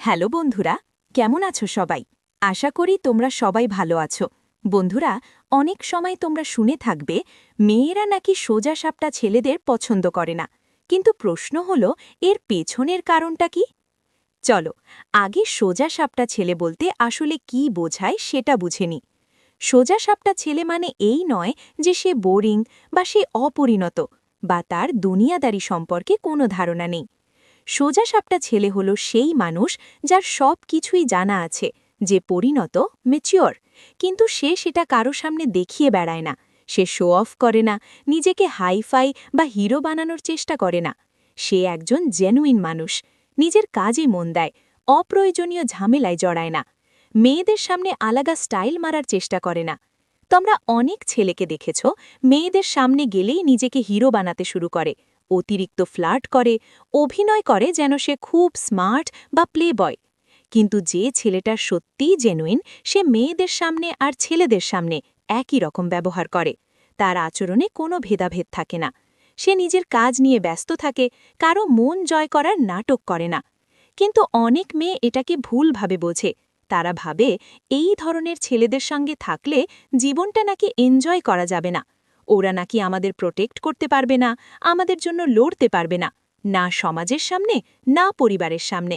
Hello বন্ধুরা, কেমন আছো সবাই? আশা করি তোমরা সবাই ভালো আছো। বন্ধুরা, অনেক সময় তোমরা শুনে থাকবে, মেয়েরা নাকি সোজা সাপটা ছেলেদের পছন্দ করে না। কিন্তু প্রশ্ন হল, এর পেছনের কারণটা কি? চলো, আগে সোজা সাপটা ছেলে বলতে আসলে কি বোঝায় সেটা বুঝে নি সোজা সাপটা ছেলে মানে এই নয় যে সে বোরিং বা সে অপরিণত বা তার দুনিয়াদারি সম্পর্কে কোনো ধারণা নেই। সোজা সাপটা ছেলে হলো সেই মানুষ যার সব কিছুই জানা আছে, যে পরিণত মেচিওর কিন্তু সে সেটা কারও সামনে দেখিয়ে বেড়ায় না। সে শো অফ করে না, নিজেকে হাইফাই বা হিরো বানানোর চেষ্টা করে না। সে একজন জেনুইন মানুষ, নিজের কাজে মন দেয়, অপ্রয়োজনীয় ঝামেলায় জড়ায় না। মেয়েদের সামনে আলাদা স্টাইল মারার চেষ্টা করে না। তোমরা অনেক ছেলেকে দেখেছ, মেয়েদের সামনে গেলেই নিজেকে হিরো বানাতে শুরু করে। অতিরিক্ত ফ্লার্ট করে, অভিনয় করে যেন সে খুব স্মার্ট বা প্লে বয় কিন্তু যে ছেলেটা সত্যিই জেনুইন, সে মেয়েদের সামনে আর ছেলেদের সামনে একই রকম ব্যবহার করে। তার আচরণে কোনো ভেদাভেদ থাকে না। সে নিজের কাজ নিয়ে ব্যস্ত থাকে, কারও মন জয় করার নাটক করে না। কিন্তু অনেক মেয়ে এটাকে ভুলভাবে বোঝে। তারা ভাবে, এই ধরনের ছেলেদের সঙ্গে থাকলে জীবনটা নাকি এনজয় করা যাবে না। ওরা নাকি আমাদের প্রোটেক্ট করতে পারবে না, আমাদের জন্য লড়তে পারবে না না সমাজের সামনে, না পরিবারের সামনে।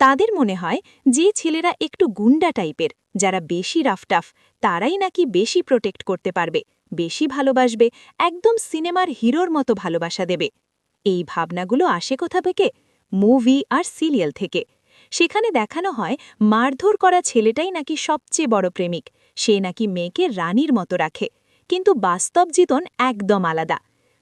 তাদের মনে হয় যে ছেলেরা একটু গুন্ডা টাইপের, যারা বেশি রাফটাফ তারাই নাকি বেশি প্রোটেক্ট করতে পারবে, বেশি ভালোবাসবে, একদম সিনেমার হিরোর মতো ভালোবাসা দেবে। এই ভাবনাগুলো আসে কোথা থেকে? মুভি আর সিরিয়াল থেকে। সেখানে দেখানো হয় মারধর করা ছেলেটাই নাকি সবচেয়ে বড় প্রেমিক, সে নাকি মেয়েকে রানীর মতো রাখে। কিন্তু বাস্তব জীবন একদম আলাদা।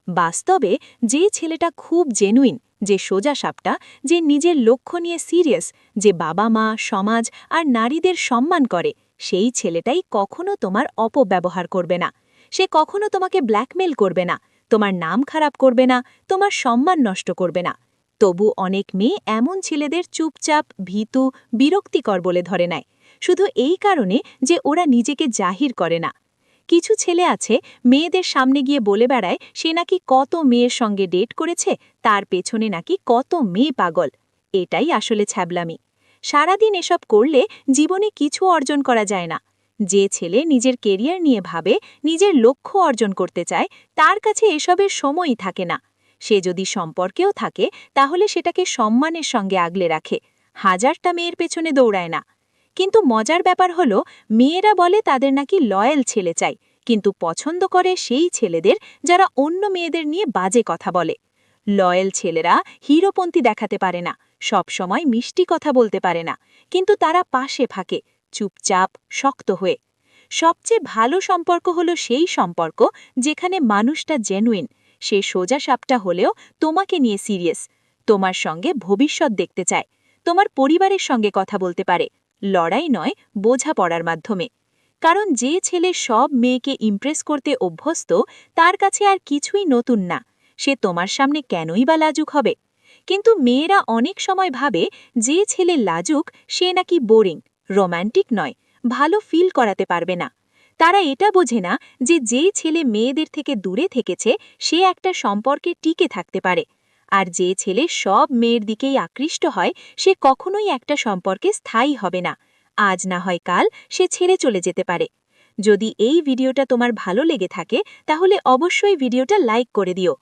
বাস্তবে যে ছেলেটা খুব জেনুইন যে সোজা সাপটা, যে নিজের লক্ষ্য নিয়ে সিরিয়াস যে বাবা মা, সমাজ আর নারীদের সম্মান করে, সেই ছেলেটাই কখনো তোমার অপব্যবহার করবে না। সে কখনো তোমাকে ব্ল্যাকমেল করবে না, তোমার নাম খারাপ করবে না, তোমার সম্মান নষ্ট করবে না। তবু অনেক মেয়ে এমন ছেলেদের চুপচাপ, ভীতু, বিরক্তিকর বলে ধরে নেয়। শুধু এই কারণে যে ওরা নিজেকে জাহির করে না। কিছু ছেলে আছে, মেয়েদের সামনে গিয়ে বলে বেড়ায়, সে নাকি কত মেয়ের সঙ্গে ডেট করেছে, তার পেছনে নাকি কত মেয়ে পাগল। এটাই আসলে ছ্যাবলামি। সারাদিন এসব করলে জীবনে কিছু অর্জন করা যায় না। যে ছেলে নিজের কেরিয়ার নিয়ে ভাবে, নিজের লক্ষ্য অর্জন করতে চায়, তার কাছে এসবের সময়ই থাকে না। সে যদি সম্পর্কেও থাকে, তাহলে সেটাকে সম্মানের সঙ্গে আগলে রাখে। হাজারটা মেয়ের পেছনে দৌড়ায় না। কিন্তু মজার ব্যাপার হলো, মেয়েরা বলে তাদের নাকি লয়েল ছেলে চাই, কিন্তু পছন্দ করে সেই ছেলেদের যারা অন্য মেয়েদের নিয়ে বাজে কথা বলে। লয়েল ছেলেরা হিরোপন্থী দেখাতে পারে না সব সময় মিষ্টি কথা বলতে পারে না, কিন্তু তারা পাশে ফাঁকে চুপচাপ, শক্ত হয়ে। সবচেয়ে ভালো সম্পর্ক হলো সেই সম্পর্ক যেখানে মানুষটা জেনুইন সে সোজা সাপটা হলেও তোমাকে নিয়ে সিরিয়াস তোমার সঙ্গে ভবিষ্যৎ দেখতে চায়, তোমার পরিবারের সঙ্গে কথা বলতে পারে লড়াই নয় বোঝা পড়ার মাধ্যমে। কারণ যে ছেলে সব মেয়েকে ইমপ্রেস করতে অভ্যস্ত, তার কাছে আর কিছুই নতুন না। সে তোমার সামনে কেনই বা লাজুক হবে? কিন্তু মেয়েরা অনেক সময় ভাবে, যে ছেলে লাজুক, সে নাকি বোরিং রোম্যান্টিক নয়, ভালো ফিল করাতে পারবে না। তারা এটা বোঝে না যে যে ছেলে মেয়েদের থেকে দূরে থেকেছে, সে একটা সম্পর্কে টিকে থাকতে পারে। আর যে ছেলে সব মেয়ের দিকেই আকৃষ্ট হয়, সে কখনোই একটা সম্পর্কে স্থায়ী হবে না। আজ না হয় কাল সে ছেড়ে চলে যেতে পারে। যদি এই ভিডিওটা তোমার ভালো লেগে থাকে, তাহলে অবশ্যই ভিডিওটা লাইক করে দিও।